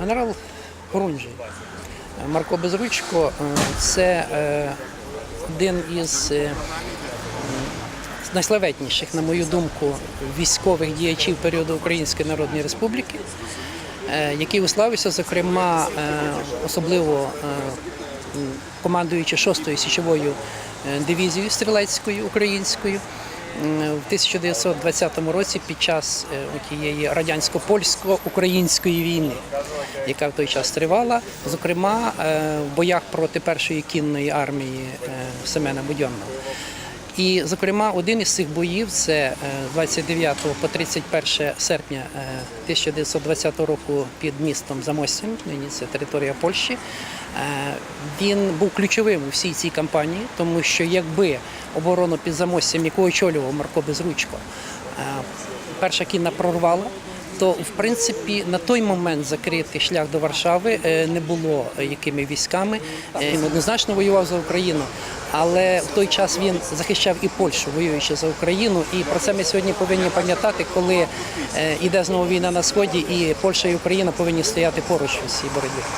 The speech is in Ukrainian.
Генерал Хорунжий Марко Безручко е, це е, один із е, найславетніших, на мою думку, військових діячів періоду Української Народної Республіки, який уславився, зокрема, особливо командуючи 6-ю січовою дивізією стрілецькою українською. В 1920 році під час е, тієї радянсько-польсько-української війни, яка в той час тривала, зокрема е, в боях проти першої кінної армії е, Семена Будьонного. І, зокрема, один із цих боїв це е, 29 по 31 серпня е, 1920 року під містом Замостям, нині це територія Польщі. Е, Він був ключовим у всій цій кампанії, тому що якби оборону під Замостям, яку очолював Марко Безручко, е, перша кінна прорвала, то в принципі на той момент закрити шлях до Варшави е, не було якими військами. Е, Він однозначно воював за Україну, але в той час він захищав і Польщу, воюючи за Україну. І про це ми сьогодні повинні пам'ятати, коли е, йде знову війна на сході, і Польща і Україна повинні стояти поруч у цій боротьбі.